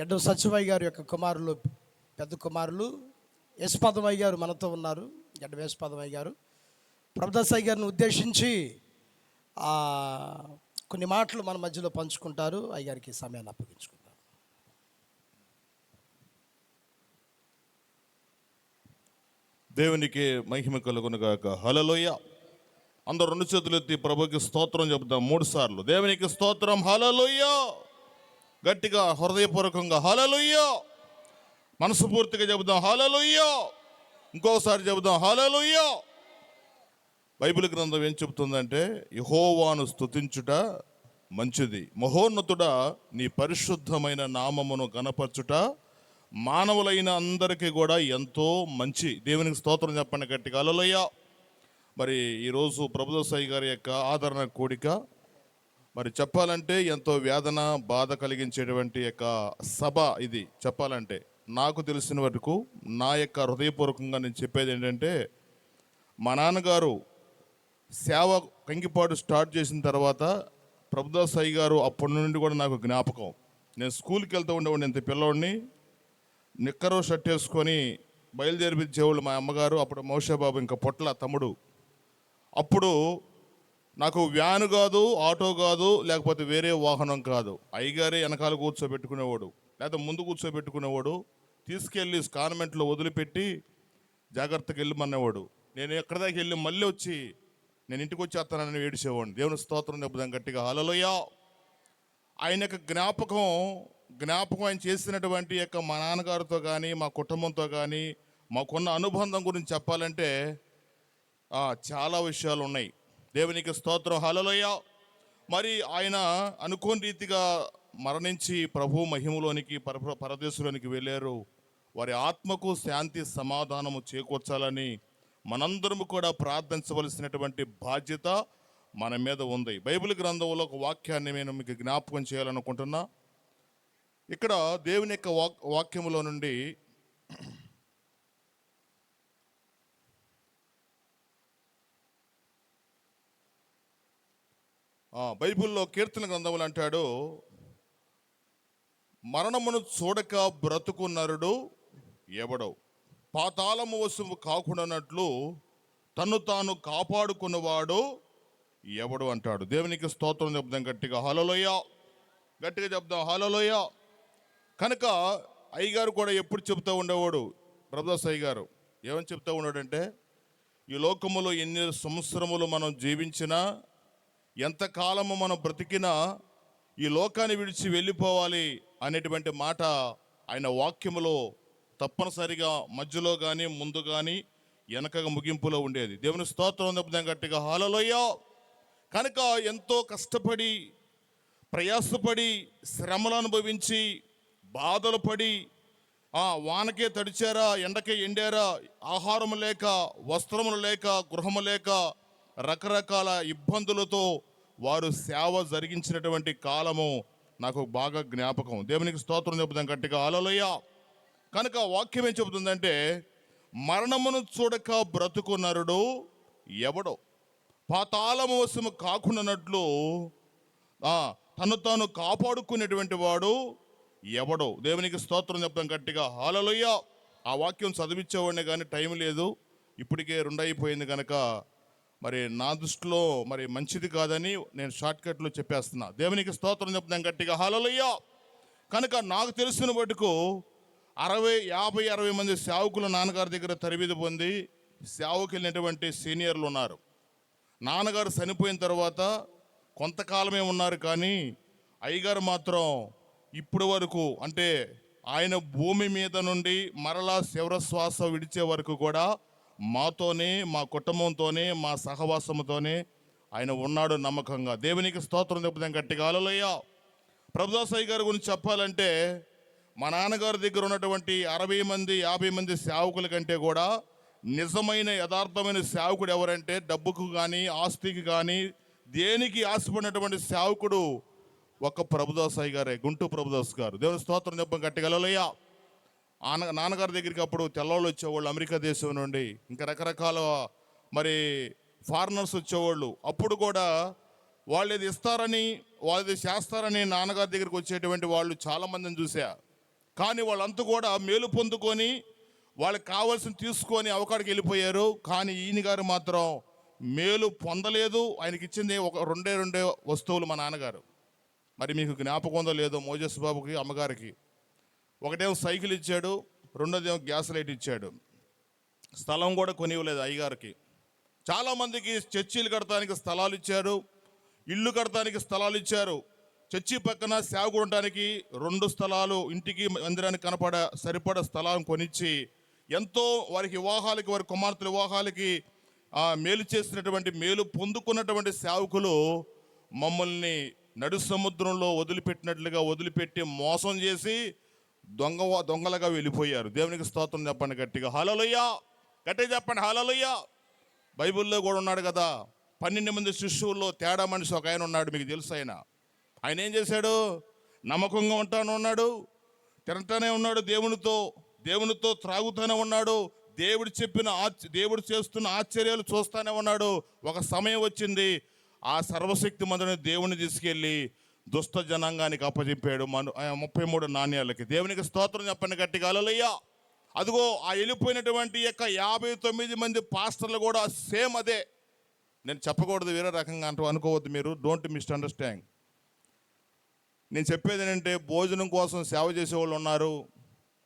గడ్డం సత్యమయ్య గారి యొక్క కుమారులు పెద్ద కుమారులు యశ్పదమయ్య గారు మనతో ఉన్నారు గడ్డం యశ్పదమయ్య గారు. ప్రభుదాసాయి గారిని ఉద్దేశించి కొన్ని మాటలు మన మధ్యలో పంచుకుంటారు అయ్యారికి సమయాన్ని అప్పగించుకుంటారు. దేవునికి మహిమ కలుగునుగాక హలలోయ అందరు రెండు చేతులు ఎత్తి ప్రభుకి స్తోత్రం చెబుతాం. మూడు సార్లు. దేవునికి స్తోత్రం. హలలోయ గట్టిగా హృదయపూర్వకంగా హలలుయ్యో మనస్ఫూర్తిగా చెబుదాం హలలుయ్యో ఇంకోసారి చెబుదాం హలలుయ్యో బైబిల్ గ్రంథం ఏం చెబుతుందంటే యహోవాను స్తుతించుట మంచిది మహోన్నతుడా నీ పరిశుద్ధమైన నామమును గనపరచుట మానవులైన అందరికీ కూడా ఎంతో మంచి దేవునికి స్తోత్రం చెప్పండి గట్టిగా అలలోయ మరి ఈరోజు ప్రభుదసాయి గారి యొక్క ఆదరణ కూడిక మరి చెప్పాలంటే ఎంతో వేదన బాధ కలిగించేటువంటి యొక్క సభ ఇది. చెప్పాలంటే నాకు తెలిసిన వరకు నా యొక్క హృదయపూర్వకంగా నేను చెప్పేది ఏంటంటే మా నాన్నగారు సేవ కంకిపాటు స్టార్ట్ చేసిన తర్వాత ప్రభుదాస్ సాయి గారు అప్పటి నుండి కూడా నాకు జ్ఞాపకం. నేను స్కూల్కి వెళ్తూ ఉండేవాడిని ఇంత పిల్లవాడిని నిక్కరో షర్ట్ వేసుకొని బయలుదేరిపించేవాళ్ళు మా అమ్మగారు అప్పుడు మౌషాబాబు ఇంకా పొట్ల తమ్ముడు. అప్పుడు నాకు వ్యాన్ కాదు ఆటో కాదు లేకపోతే వేరే వాహనం కాదు. అయ్యగారే వెనకాల కూర్చోబెట్టుకునేవాడు లేకపోతే ముందు కూర్చోబెట్టుకునేవాడు తీసుకెళ్ళి కాన్వెంట్లో వదిలిపెట్టి జాగ్రత్తగా వెళ్ళమనేవాడు. నేను ఎక్కడి దాకా వెళ్ళి మళ్ళీ వచ్చి నేను ఇంటికి వచ్చేస్తానని ఏడిచేవాడిని. దేవుని స్తోత్రం చెబుదాం గట్టిగా. హలలోయ ఆయన యొక్క జ్ఞాపకం జ్ఞాపకం ఆయన చేసినటువంటి యొక్క మా నాన్నగారితో కానీ మా కుటుంబంతో కానీ మాకున్న అనుబంధం గురించి చెప్పాలంటే చాలా విషయాలు ఉన్నాయి. దేవునికి స్తోత్రం. హలలోయ మరి ఆయన అనుకోని రీతిగా మరణించి ప్రభు మహిమలోనికి పర పరదేశంలోనికి వెళ్ళారు. వారి ఆత్మకు శాంతి సమాధానము చేకూర్చాలని మనందరము కూడా ప్రార్థించవలసినటువంటి బాధ్యత మన మీద ఉంది. బైబిల్ గ్రంథంలో ఒక వాక్యాన్ని నేను మీకు జ్ఞాపకం చేయాలనుకుంటున్నా. ఇక్కడ దేవుని యొక్క వాక్ వాక్యములో నుండి బైబిల్లో కీర్తన గ్రంథములు అంటాడు మరణమును చూడక బ్రతుకు నరుడు ఎవడవు పాతాళము వసువు కాకుండానట్లు తను తాను కాపాడుకున్నవాడు ఎవడు? అంటాడు. దేవునికి స్తోత్రం చెప్దాం గట్టిగా. హలలోయ గట్టిగా చెప్దాం. హలలోయ కనుక అయ్యగారు కూడా ఎప్పుడు చెప్తూ ఉండేవాడు? ప్రభుదాస్ అయ్యగారు ఏమని చెప్తూ ఉన్నాడంటే ఈ లోకములో ఎన్ని సంవత్సరములు మనం జీవించినా ఎంతకాలము మనం బ్రతికినా ఈ లోకాన్ని విడిచి వెళ్ళిపోవాలి అనేటువంటి మాట ఆయన వాక్యములో తప్పనిసరిగా మధ్యలో కానీ ముందు కానీ వెనక ముగింపులో ఉండేది. దేవుని స్తోత్రం దెబ్బతాం గట్టిగా హాలలోయ కనుక ఎంతో కష్టపడి ప్రయాసపడి శ్రమలు అనుభవించి బాధలు పడి ఆ వానకే తడిచారా ఎండకే ఎండారా ఆహారం లేక వస్త్రములు లేక గృహము లేక రకరకాల ఇబ్బందులతో వారు సేవ జరిగించినటువంటి కాలము నాకు బాగా జ్ఞాపకం. దేవునికి స్తోత్రం చెబుతాం గట్టిగా. అలలోయ కనుక వాక్యం ఏం చెబుతుందంటే మరణమును చూడక బ్రతుకు నరుడు ఎవడో. పాతాళము వశము కాకుండానట్లు తను తాను కాపాడుకునేటువంటి వాడు ఎవడో. దేవునికి స్తోత్రం చెప్తాం గట్టిగా. హాలలోయ ఆ వాక్యం చదివించేవాడిని కానీ టైం లేదు. ఇప్పటికే రెండు అయిపోయింది కనుక మరి నా దృష్టిలో మరి మంచిది కాదని నేను షార్ట్కట్లో చెప్పేస్తున్నా. దేవునికి స్తోత్రం చెప్తాను గట్టిగా. హాలలయ్యా కనుక నాకు తెలిసిన మటుకు అరవై యాభై అరవై మంది సేవకులు నాన్నగారి దగ్గర తరబిది పొంది సేవకు వెళ్ళినటువంటి సీనియర్లు ఉన్నారు. నాన్నగారు చనిపోయిన తర్వాత కొంతకాలమే ఉన్నారు కానీ అయ్యగారు మాత్రం ఇప్పుడు వరకు అంటే ఆయన భూమి మీద నుండి మరలా శివరశ్వాస విడిచే వరకు కూడా మాతోనే మా కుటుంబంతోనే మా సహవాసంతోనే ఆయన ఉన్నాడు నమ్మకంగా. దేవునికి స్తోత్రం చెప్తాం గట్టిగా. అలలోయ ప్రభుదాసాయి గారి గురించి చెప్పాలంటే మా నాన్నగారి దగ్గర ఉన్నటువంటి అరవై మంది యాభై మంది సేవకుల కంటే కూడా నిజమైన యథార్థమైన సేవకుడు ఎవరంటే డబ్బుకు కానీ ఆస్తికి కానీ దేనికి ఆశపడినటువంటి సేవకుడు ఒక ప్రభుదాసాయి గారే గుంటూ ప్రభుదాస్ గారు. దేవుని స్తోత్రం చెప్పం గట్టిగలయ్యా ఆన నాన్నగారి దగ్గరికి అప్పుడు తెల్లవాళ్ళు వచ్చేవాళ్ళు అమెరికా దేశం నుండి. ఇంకా రకరకాల మరి ఫారినర్స్ వచ్చేవాళ్ళు. అప్పుడు కూడా వాళ్ళు ఇది ఇస్తారని వాళ్ళు ఇది చేస్తారని నాన్నగారి దగ్గరికి వచ్చేటువంటి వాళ్ళు చాలా మందిని చూసా కానీ వాళ్ళంతా కూడా మేలు పొందుకొని వాళ్ళకి కావాల్సిన తీసుకొని అవకాడికి వెళ్ళిపోయారు. కానీ ఈయన గారు మాత్రం మేలు పొందలేదు. ఆయనకి ఇచ్చింది ఒక రెండే రెండే వస్తువులు మా నాన్నగారు. మరి మీకు జ్ఞాపకం ఉందో లేదో మోజస్ బాబుకి అమ్మగారికి. ఒకటేమో సైకిల్ ఇచ్చాడు రెండోదేమో గ్యాస్ లైట్ ఇచ్చాడు. స్థలం కూడా కొనివ్వలేదు అయ్యగారికి. చాలామందికి చర్చీలు కడటానికి స్థలాలు ఇచ్చారు ఇల్లు కడటానికి స్థలాలు ఇచ్చారు. చర్చి పక్కన సేవకు ఉండటానికి రెండు స్థలాలు ఇంటికి మందిరానికి కనపడ సరిపడ స్థలాలను కొనిచ్చి ఎంతో వారికి వివాహాలకి వారి కుమార్తెల వివాహాలకి మేలు చేసినటువంటి మేలు పొందుకున్నటువంటి సేవకులు మమ్మల్ని నడు సముద్రంలో వదిలిపెట్టినట్లుగా వదిలిపెట్టి మోసం చేసి దొంగ దొంగలుగా వెళ్ళిపోయారు. దేవునికి స్తోత్రం చెప్పండి గట్టిగా. హలలుయ్యా గట్టిగా చెప్పండి హలలుయ్యా బైబిల్లో కూడా ఉన్నాడు కదా పన్నెండు మంది శిష్యుల్లో తేడా మనిషి ఒక ఆయన ఉన్నాడు మీకు తెలుసు ఆయన. ఆయన ఏం చేశాడు? నమ్మకంగా ఉంటాను ఉన్నాడు తినటానే ఉన్నాడు దేవునితో దేవునితో త్రాగుతూనే ఉన్నాడు దేవుడు చెప్పిన దేవుడు చేస్తున్న ఆశ్చర్యాలు చూస్తానే ఉన్నాడు. ఒక సమయం వచ్చింది ఆ సర్వశక్తి మందుని దేవుని తీసుకెళ్ళి దుష్ట జనాంగానికి అప్పచెప్పాడు మన ముప్పై మూడు నాణ్యాలకి. దేవునికి స్తోత్రం చెప్పండి గట్టిగా. అలలయ్యా అదిగో ఆ వెళ్ళిపోయినటువంటి యొక్క యాభై తొమ్మిది మంది పాస్టర్లు కూడా సేమ్ అదే. నేను చెప్పకూడదు వేరే రకంగా అంటూ అనుకోవద్దు మీరు. డోంట్ మిస్అండర్స్టాండ్ నేను చెప్పేది ఏంటంటే భోజనం కోసం సేవ చేసేవాళ్ళు ఉన్నారు.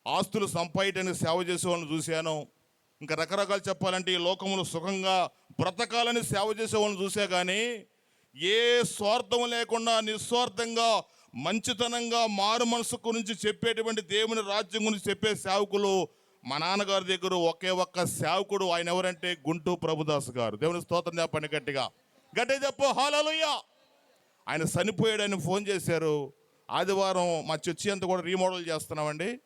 ఆస్తులు సంపాదించడానికి సేవ చేసేవాళ్ళని చూశాను. ఇంకా రకరకాలు చెప్పాలంటే ఈ లోకములు సుఖంగా బ్రతకాలని సేవ చేసేవాళ్ళని చూసా కానీ ఏ స్వార్థం లేకుండా నిస్వార్థంగా మంచితనంగా మారు మనసు గురించి చెప్పేటువంటి దేవుని రాజ్యం గురించి చెప్పే సేవకులు మా నాన్నగారి దగ్గర ఒకే ఒక్క సేవకుడు. ఆయన ఎవరంటే గుంటూ ప్రభుదాస్ గారు. దేవుని స్తోత్రం చెప్పండి గట్టిగా. గట్టే చెప్పు. హాలలుయ్యా ఆయన చనిపోయాడని ఫోన్ చేశారు. ఆదివారం మా చర్చి అంతా కూడా రీమోడల్ చేస్తున్నామండి.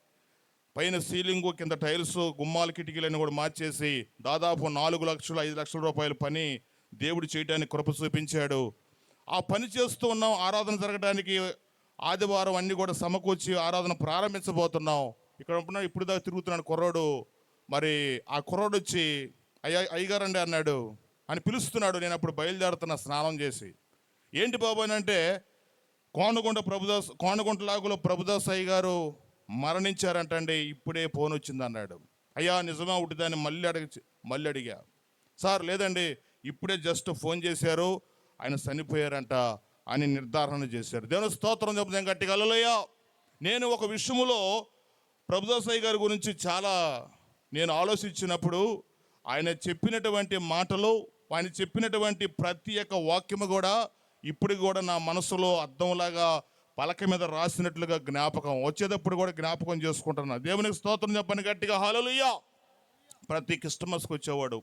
పైన సీలింగు కింద టైల్స్ గుమ్మాల కిటికీలన్నీ కూడా మార్చేసి దాదాపు నాలుగు లక్షలు ఐదు లక్షల రూపాయల పని దేవుడు చేయడానికి కృప చూపించాడు. ఆ పని చేస్తూ ఉన్నాం ఆరాధన జరగడానికి ఆదివారం అన్ని కూడా సమకూర్చి ఆరాధన ప్రారంభించబోతున్నాం. ఇక్కడ ఉన్న ఇప్పుడు దాకా తిరుగుతున్నాడు కుర్రోడు. మరి ఆ కుర్రోడు వచ్చి అయ్యా అయ్యగారండి అన్నాడు. అని పిలుస్తున్నాడు నేను అప్పుడు బయలుదేరుతున్నా స్నానం చేసి. ఏంటి బాబు అని అంటే కోనగుంట ప్రభుదాస్ కోనగుంట లాగులో ప్రభుదాస్ అయ్య గారు మరణించారంటండి ఇప్పుడే ఫోన్ వచ్చింది అన్నాడు. అయ్యా నిజమా ఉట్టిదాన్ని మళ్ళీ అడిగి మళ్ళీ అడిగా. సార్ లేదండి ఇప్పుడే జస్ట్ ఫోన్ చేశారు. ఆయన చనిపోయారంట అని నిర్ధారణ చేశారు. దేవుని స్తోత్రం చెప్తాం గట్టి అల్లయ్యా నేను ఒక విషయములో ప్రభుదాసాయి గారి గురించి చాలా నేను ఆలోచించినప్పుడు ఆయన చెప్పినటువంటి మాటలు ఆయన చెప్పినటువంటి ప్రతి ఒక్క వాక్యము కూడా ఇప్పుడు కూడా నా మనసులో అర్థంలాగా పలక మీద రాసినట్లుగా జ్ఞాపకం వచ్చేటప్పుడు కూడా జ్ఞాపకం చేసుకుంటున్నా. దేవునికి స్తోత్రం చెప్పని గట్టిగా. హాలలుయ్యా ప్రతి క్రిస్టమస్కి వచ్చేవాడు.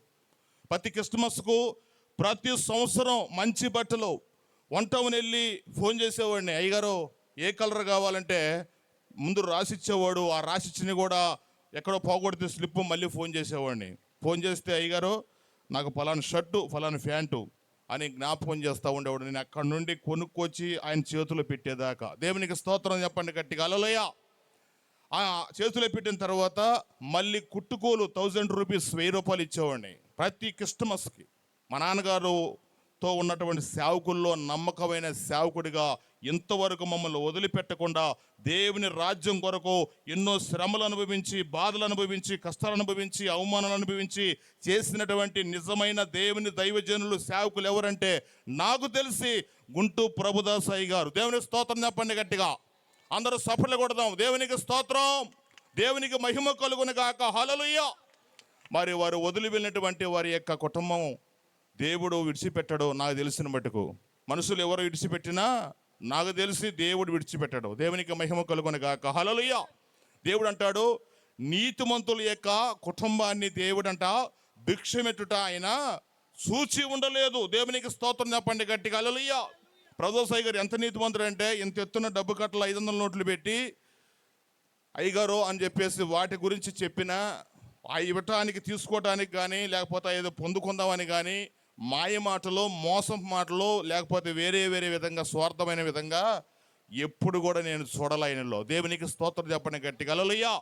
ప్రతి క్రిస్టమస్కు ప్రతి సంవత్సరం మంచి బట్టలు వంటవని వెళ్ళి ఫోన్ చేసేవాడిని అయ్యగారు ఏ కలర్ కావాలంటే ముందు రాసిచ్చేవాడు ఆ రాసిచ్చిన కూడా ఎక్కడో పోగొడితే స్లిప్ మళ్ళీ ఫోన్ చేసేవాడిని. ఫోన్ చేస్తే అయ్యగారు నాకు ఫలానా షర్టు ఫలానా ప్యాంటు అని జ్ఞాపకం చేస్తూ ఉండేవాడు. నేను అక్కడి నుండి కొనుక్కొచ్చి ఆయన చేతిలో పెట్టేదాకా. దేవునికి స్తోత్రం చెప్పండి గట్టిగా. అలలోయ ఆ చేతిలో పెట్టిన తర్వాత మళ్ళీ కుట్టుకోలు థౌజండ్ రూపీస్ వెయ్యి రూపాయలు ఇచ్చేవాడిని ప్రతి క్రిస్టమస్కి. మా నాన్నగారుతో ఉన్నటువంటి సేవకుల్లో నమ్మకమైన సేవకుడిగా ఇంతవరకు మమ్మల్ని వదిలిపెట్టకుండా దేవుని రాజ్యం కొరకు ఎన్నో శ్రమలు అనుభవించి బాధలు అనుభవించి కష్టాలు అనుభవించి అవమానాలు అనుభవించి చేసినటువంటి నిజమైన దేవుని దైవజనులు సేవకులు ఎవరంటే నాకు తెలిసి గుంటూ ప్రభుదాస్ అయ్య గారు. దేవుని స్తోత్రం చెప్పండి గట్టిగా. అందరూ సఫలు కొడదాం. దేవునికి స్తోత్రం. దేవునికి మహిమ కలుగును గాక. హలలుయ్య మరి వారు వదిలి వెళ్ళినటువంటి వారి యొక్క కుటుంబం దేవుడు విడిచిపెట్టడు నాకు తెలిసిన మటుకు. మనుషులు ఎవరు విడిచిపెట్టినా నాకు తెలిసి దేవుడు విడిచిపెట్టడు. దేవునికి మహిమ కలుగును గాక. హలలుయ్య దేవుడు అంటాడు నీతిమంతుల యొక్క కుటుంబాన్ని దేవుడంట భిక్షమెట్టుట ఆయన సూచి ఉండలేదు. దేవునికి స్తోత్రం చెప్పండి గట్టిగా. హల్లెలూయా! ప్రదోసాయి గారు ఎంత నీతిమంతుడు అంటే ఇంత ఎత్తున డబ్బు కట్టలు ఐదు వందల నోట్లు పెట్టి అయ్యగారు అని చెప్పేసి వాటి గురించి చెప్పిన ఆ ఇవ్వటానికి తీసుకోవటానికి కానీ లేకపోతే ఏదో పొందుకుందామని కానీ మాయ మాటలో మోసం మాటలో లేకపోతే వేరే వేరే విధంగా స్వార్థమైన విధంగా ఎప్పుడు కూడా నేను చూడలేనులో. దేవునికి స్తోత్రం చెప్పండి గట్టిగా. హలలుయ్యా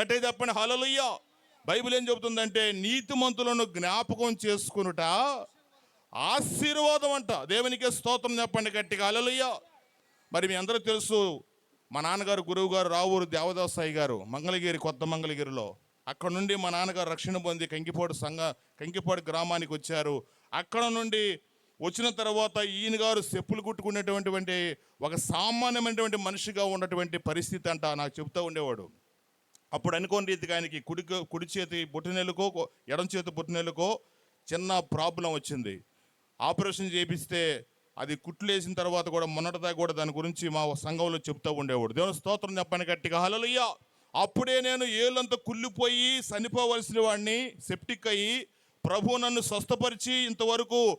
గట్టిగా చెప్పండి. హలలుయ్యా బైబిల్ ఏం చెబుతుందంటే నీతిమంతులను జ్ఞాపకం చేసుకునుట ఆశీర్వాదం అంట. దేవునికి స్తోత్రం చెప్పండి గట్టిగా. అలలుయ్యా మరి మీ అందరూ తెలుసు మా నాన్నగారు గురువు గారు రావూరు దేవదాసాయి గారు మంగళగిరి కొత్త మంగళగిరిలో. అక్కడ నుండి మా నాన్నగారు రక్షణ పొంది కంకిపాడు సంఘ కంకిపాడు గ్రామానికి వచ్చారు. అక్కడ నుండి వచ్చిన తర్వాత ఈయన గారు చెప్పులు కుట్టుకునేటువంటి ఒక సామాన్యమైనటువంటి మనిషిగా ఉన్నటువంటి పరిస్థితి అంట నాకు చెప్తూ ఉండేవాడు. అప్పుడు అనుకోని రీతిగా ఆయనకి కుడి కుడి చేతి బొట్టినెలుకో ఎడం చేతి బొట్టినెలుకో చిన్న ప్రాబ్లం వచ్చింది. ఆపరేషన్ చేపిస్తే అది కుట్లేసిన తర్వాత కూడా మొన్నటిదా కూడా దాని గురించి మా సంఘంలో చెప్తూ ఉండేవాడు. దేవుని స్తోత్రం చెప్పని గట్టిగా హలలుయ్య అప్పుడే నేను ఏళ్ళంతా కుళ్ళిపోయి చనిపోవలసిన వాడిని సెప్టిక్ అయ్యి ప్రభు నన్ను స్వస్థపరిచి ఇంతవరకు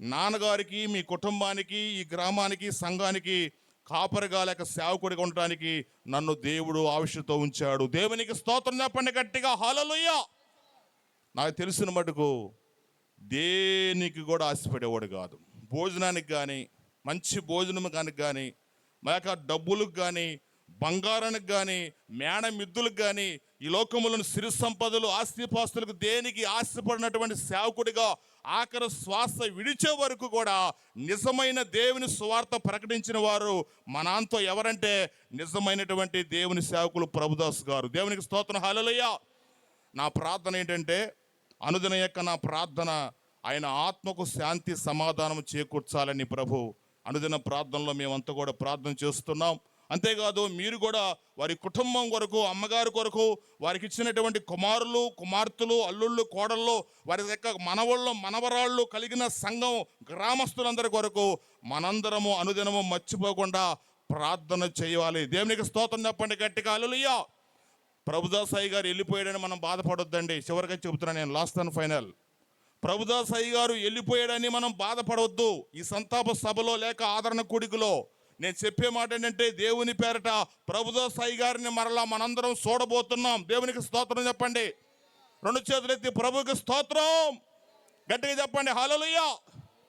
నాన్నగారికి మీ కుటుంబానికి ఈ గ్రామానికి సంఘానికి కాపరిగా లేక సేవకుడిగా ఉండడానికి నన్ను దేవుడు ఆవిషతో ఉంచాడు. దేవునికి స్తోత్రం చెప్పండి గట్టిగా. హలలుయ్య నాకు తెలిసిన మటుకు దేనికి కూడా ఆశపడేవాడు కాదు. భోజనానికి కానీ మంచి భోజనం కానీ కానీ యొక్క డబ్బులకు కానీ బంగారానికి కానీ మేడ మిద్దులకు కానీ ఈ లోకములను సిరి సంపదలు ఆస్తిపాస్తులకు దేనికి ఆశపడినటువంటి సేవకుడిగా ఆఖరి శ్వాస విడిచే వరకు కూడా నిజమైన దేవుని సువార్త ప్రకటించిన వారు మనాంతో ఎవరంటే నిజమైనటువంటి దేవుని సేవకులు ప్రభుదాస్ గారు. దేవునికి స్తోత్రం. హాలలయ్య నా ప్రార్థన ఏంటంటే అనుదిన యొక్క నా ప్రార్థన ఆయన ఆత్మకు శాంతి సమాధానం చేకూర్చాలని ప్రభు అనుదిన ప్రార్థనలో మేమంతా కూడా ప్రార్థన చేస్తున్నాం. అంతేకాదు మీరు కూడా వారి కుటుంబం కొరకు అమ్మగారి కొరకు వారికి ఇచ్చినటువంటి కుమారులు కుమార్తెలు అల్లుళ్ళు కోడళ్ళు వారి యొక్క మనవళ్ళు మనవరాళ్ళు కలిగిన సంఘం గ్రామస్తులందరి కొరకు మనందరము అనుదినము మర్చిపోకుండా ప్రార్థన చేయాలి. దేవునికి స్తోత్రం చెప్పండి గట్టిగా. అల్లుయ్యా ప్రభుదాసాయి గారు వెళ్ళిపోయాడని మనం బాధపడొద్దండి. చివరిగా చెబుతున్నాను నేను లాస్ట్ అండ్ ఫైనల్ ప్రభుదాసాయి గారు వెళ్ళిపోయాడని మనం బాధపడవద్దు ఈ సంతాప సభలో లేక ఆదరణ కూడికలో నేను చెప్పే మాట ఏంటంటే దేవుని పేరట ప్రభుదాసాయి గారిని మరలా మనందరం చూడబోతున్నాం. దేవునికి స్తోత్రం చెప్పండి. రెండు చేతులెత్తి ప్రభుకి స్తోత్రం. గట్టిగా చెప్పండి. హల్లెలూయా.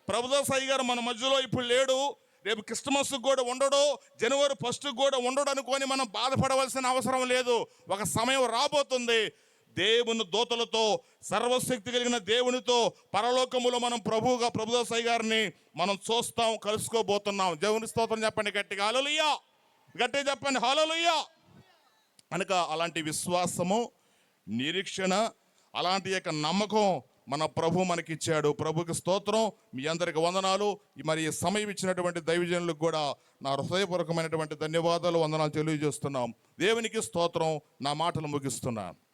ప్రభుదాసాయి గారు మన మధ్యలో ఇప్పుడు లేడు. రేపు క్రిస్మస్ కూడా ఉండడు. జనవరి ఫస్ట్ కూడా ఉండడు అనుకొని మనం బాధపడవలసిన అవసరం లేదు. ఒక సమయం రాబోతుంది. దేవుని దూతలతో సర్వశక్తి కలిగిన దేవునితో పరలోకములో మనం ప్రభువుగా ప్రభుదాసాయి గారిని మనం చూస్తాం కలుసుకోబోతున్నాం. దేవుని స్తోత్రం చెప్పండి గట్టిగా. హలోలుయ్యా గట్టిగా చెప్పండి. హలోలుయ్యా కనుక అలాంటి విశ్వాసము నిరీక్షణ అలాంటి యొక్క నమ్మకం మన ప్రభు మనకిచ్చాడు. ప్రభుకి స్తోత్రం మీ అందరికి వందనాలు. మరి సమయం ఇచ్చినటువంటి దైవజనులకు కూడా నా హృదయపూర్వకమైనటువంటి ధన్యవాదాలు వందనాలు తెలియజేస్తున్నాం. దేవునికి స్తోత్రం. నా మాటలు ముగిస్తున్నాను